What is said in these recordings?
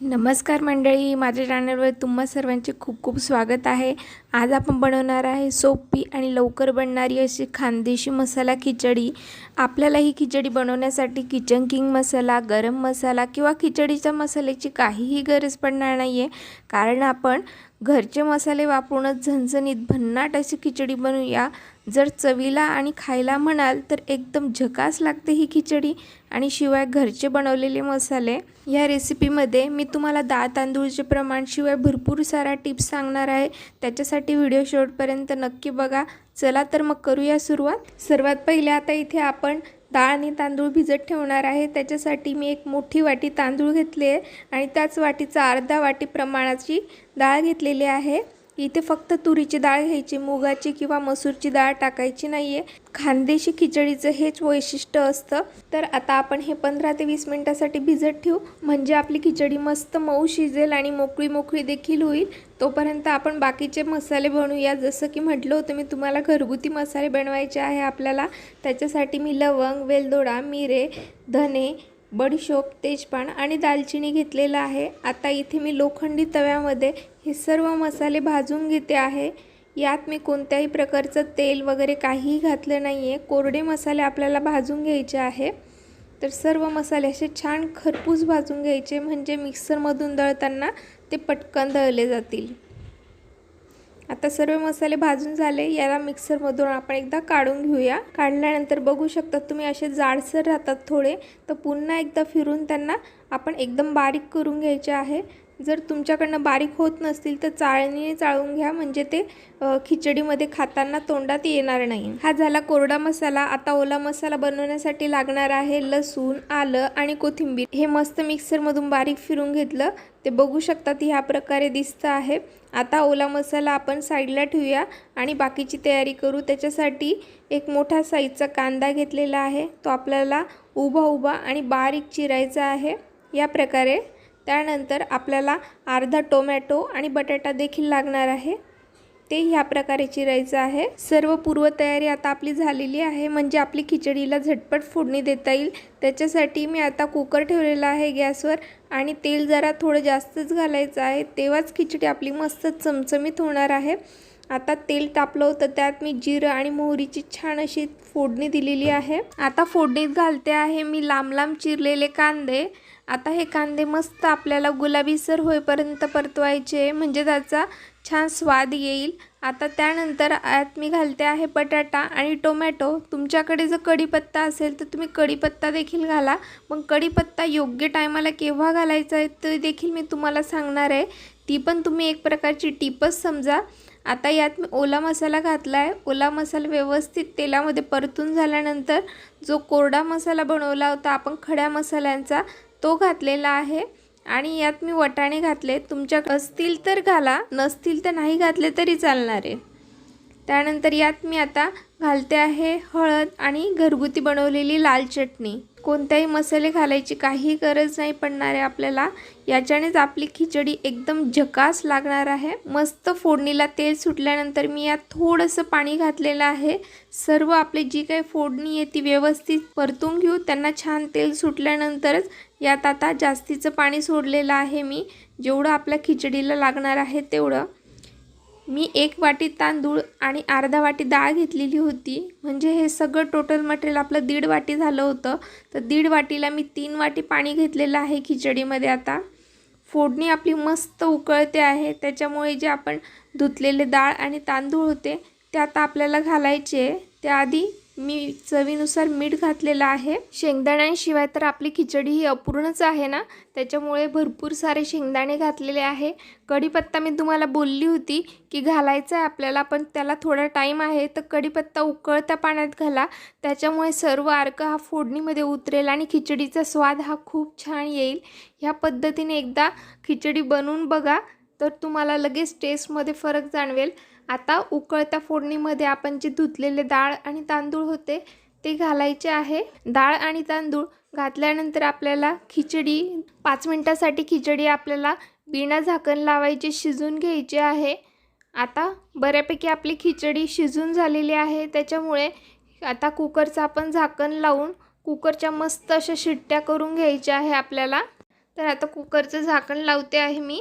नमस्कार मंडळी माझ्या चॅनलवर तुम्हा सर्वांचे खूप खूप स्वागत आहे. आज आपण बनवणार आहे सोपी आणि लवकर बनणारी अशी खानदेशी मसाला खिचडी. आपल्याला ही खिचडी बनवण्यासाठी किचन किंग मसाला गरम मसाला किंवा खिचडीच्या मसाल्याची काहीही गरज पडणार नाही आहे कारण आपण घरचे मसाले वापरूनच झणझणीत भन्नाट अशी खिचडी बनवूया. जर चवीला आणि खायला म्हणाल तर एकदम झकास लागते ही खिचडी. आणि शिवाय घरचे बनवलेले मसाले. या रेसिपीमध्ये मी तुम्हाला डाळ तांदूळचे प्रमाण शिवाय भरपूर सारा टिप्स सांगणार आहे. त्याच्यासाठी व्हिडिओ शेवटपर्यंत नक्की बघा. चला तर मग करूया सुरुवात. सर्वात पहिले आता इथे आपण डाळ आणि तांदूळ भिजत ठेवणार आहे. त्याच्यासाठी मी एक मोठी वाटी तांदूळ घेतले आहे आणि त्याच वाटीचा अर्धा वाटी प्रमाणाची डाळ घेतलेली आहे. इथे फक्त तुरीची डाळ घ्यायची मुगाची किंवा मसूरची डाळ टाकायची नाही आहे खानदेशी खिचडीचं हेच वैशिष्ट्य असतं. तर आता आपण हे पंधरा ते वीस मिनटासाठी भिजत ठेवू. म्हणजे आपली खिचडी मस्त मऊ शिजेल आणि मोकळी मोकळी देखील होईल. तोपर्यंत आपण बाकीचे मसाले बनवूया. जसं की म्हटलं होतं मी तुम्हाला घरगुती मसाले बनवायचे आहे आपल्याला. त्याच्यासाठी मी लवंग वेलदोडा मिरे धने बडीशोप तेजपान आणि दालचिनी घेतलेलं आहे. आता इथे मी लोखंडी तव्यामध्ये हे सर्व मसाले भाजून घेते आहे. यात मी कोणत्याही प्रकारचं तेल वगैरे काहीही घातलं नाही आहे कोरडे मसाले आपल्याला भाजून घ्यायचे आहे. तर सर्व मसाले असे छान खरपूस भाजून घ्यायचे. म्हणजे मिक्सरमधून दळताना ते पटकन दळले जातील. आता सर्व मसाले भाजून झाले. याला मिक्सरमधून आपण एकदा काढून घेऊया. काढल्यानंतर बघू शकता तुम्ही असे जाडसर राहतात थोडे. तर पुन्हा एकदा फिरून त्यांना आपण एकदम बारीक करून घ्यायचे आहे. जर तुमच्याकडनं बारीक होत नसतील तर चाळणीने चाळून घ्या. म्हणजे ते खिचडीमध्ये खाताना तोंडात येणार नाही. हा झाला कोरडा मसाला. आता ओला मसाला बनवण्यासाठी लागणार आहे लसूण आलं आणि कोथिंबीर. हे मस्त मिक्सरमधून बारीक फिरून घेतलं. ते बघू शकतात ह्या प्रकारे दिसतं आहे. आता ओला मसाला आपण साईडला ठेवूया आणि बाकीची तयारी करू. त्याच्यासाठी एक मोठा साईजचा कांदा घेतलेला आहे. तो आपल्याला उभा उभा आणि बारीक चिरायचा आहे. या प्रकारे त्यानंतर आपल्याला अर्धा टोमॅटो आणि बटाटा देखील लागणार आहे. ते ह्या प्रकारे चिरायचं आहे. सर्व पूर्वतयारी आता आपली झालेली आहे. म्हणजे आपली खिचडीला झटपट फोडणी देता येईल. त्याच्यासाठी मी आता कुकर ठेवलेला आहे गॅसवर आणि तेल जरा थोडं जास्तच घालायचं आहे. तेव्हाच खिचडी आपली मस्त चमचमीत होणार आहे. आता तेल तापलं होतं त्यात मी जिरं आणि मोहरीची छान अशी फोडणी दिलेली आहे. आता फोडणीत घालते आहे मी लांब लांब चिरलेले कांदे. आता हे कांदे मस्त आपल्याला गुलाबीसर होईपर्यंत परतवायचे. म्हणजे त्याचा छान स्वाद येईल. आता त्यानंतर आत मी घालते आहे बटाटा आणि टोमॅटो. तुमच्याकडे जर कढीपत्ता असेल तर तुम्ही कढीपत्ता देखील घाला. मग कढीपत्ता योग्य टायमाला केव्हा घालायचा आहे ते देखील मी तुम्हाला सांगणार आहे. ती पण तुम्ही एक प्रकारची टिपच समजा. आता यात मी ओला मसाला घातला आहे ओला मसाला व्यवस्थित तेलामध्ये परतून झाल्यानंतर जो कोरडा मसाला बनवला होता आपण खड्या मसाल्यांचा तो घातलेला आहे. आणि यात मी वटाणे घातले तुमच्या असतील तर घाला नसतील तर नाही घातले तरी चालणार. आहे त्यानंतर यात मी आता घालते आहे हळद आणि घरगुती बनवलेली लाल चटणी. कोणत्याही मसाले घालायची काही गरज नाही पडणार आहे आपल्याला. याच्यानेच आपली खिचडी एकदम झकास लागणार आहे. मस्त फोडणीला तेल सुटल्यानंतर मी यात थोडंसं पाणी घातलेलं आहे. सर्व आपली जी काही फोडणी आहे ती व्यवस्थित परतून घेऊ. त्यांना छान तेल सुटल्यानंतरच यात आता जास्तीचं पाणी सोडलेलं आहे मी. जेवढं आपल्या खिचडीला लागणार आहे तेवढं. मी एक वाटी तांदूळ आणि अर्धा वाटी डाळ घेतलेली होती. म्हणजे हे सगळं टोटल मटेरियल आपलं दीड वाटी झालं होतं. तर दीड वाटीला मी तीन वाटी पाणी घेतलेलं आहे खिचडीमध्ये आता. फोडणी आपली मस्त उकळते आहे. त्याच्यामुळे जे आपण धुतलेले डाळ आणि तांदूळ होते ते आता आपल्याला घालायचे त्याआधी मी चवीनुसार मीठ घातलेलं आहे. शेंगदाण्यांशिवाय तर आपली खिचडी ही अपूर्णच आहे ना? त्याच्यामुळे भरपूर सारे शेंगदाणे घातलेले आहे. कढीपत्ता मी तुम्हाला बोलली होती की घालायचा आहे आपल्याला पण त्याला थोडा टाईम आहे. तर कढीपत्ता उकळत्या पाण्यात घाला. त्याच्यामुळे सर्व अर्क हा फोडणीमध्ये उतरेल आणि खिचडीचा स्वाद हा खूप छान येईल. ह्या पद्धतीने एकदा खिचडी बनवून बघा. तर तुम्हाला लगेच टेस्टमध्ये फरक जाणवेल. आता उकळत्या फोडणीमध्ये आपण जे धुतलेले डाळ आणि तांदूळ होते ते घालायचे आहे. डाळ आणि तांदूळ घातल्यानंतर आपल्याला खिचडी पाच मिनटासाठी खिचडी आपल्याला बिना झाकण लावायची शिजून घ्यायची आहे. आता बऱ्यापैकी आपली खिचडी शिजून झालेली आहे त्याच्यामुळे आता कुकरचं आपण झाकण लावून कुकरच्या मस्त अशा शिट्ट्या करून घ्यायच्या आहे आपल्याला. तर आता कुकरचं झाकण लावते आहे मी.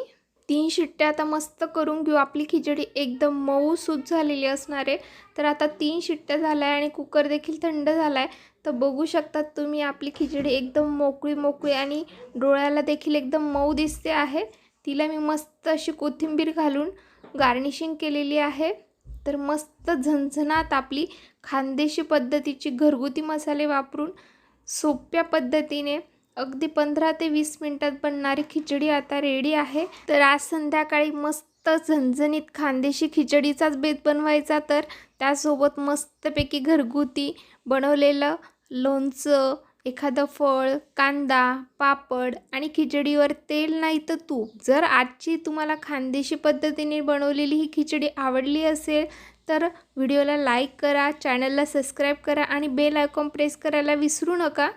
तीन शिट्ट्या आता मस्त करून घेऊ. आपली खिचडी एकदम मऊ सूत झालेली असणार आहे. तर आता तीन शिट्ट्या झाल्या आहे आणि कुकर देखील थंड झाला आहे तर बघू शकतात तुम्ही आपली खिचडी एकदम मोकळी मोकळी आणि डोळ्याला देखील एकदम मऊ दिसते आहे. तिला मी मस्त अशी कोथिंबीर घालून गार्निशिंग केलेली आहे. तर मस्त झणझणात आपली खानदेशी पद्धतीची घरगुती मसाले वापरून सोप्या पद्धतीने अगदी पंधरा ते वीस मिनटात बनणारी खिचडी आता रेडी आहे. तर आज संध्याकाळी मस्त झणझणीत खानदेशी खिचडीचाच बेत बनवायचा तर त्यासोबत मस्तपैकी घरगुती बनवलेलं लोणचं एखादं फळ कांदा पापड आणि खिचडीवर तेल नाही तर तूप. जर आजची तुम्हाला खानदेशी पद्धतीने बनवलेली ही खिचडी आवडली असेल तर व्हिडिओला लाईक करा चॅनलला सबस्क्राईब करा आणि बेल आयकॉन प्रेस करायला विसरू नका.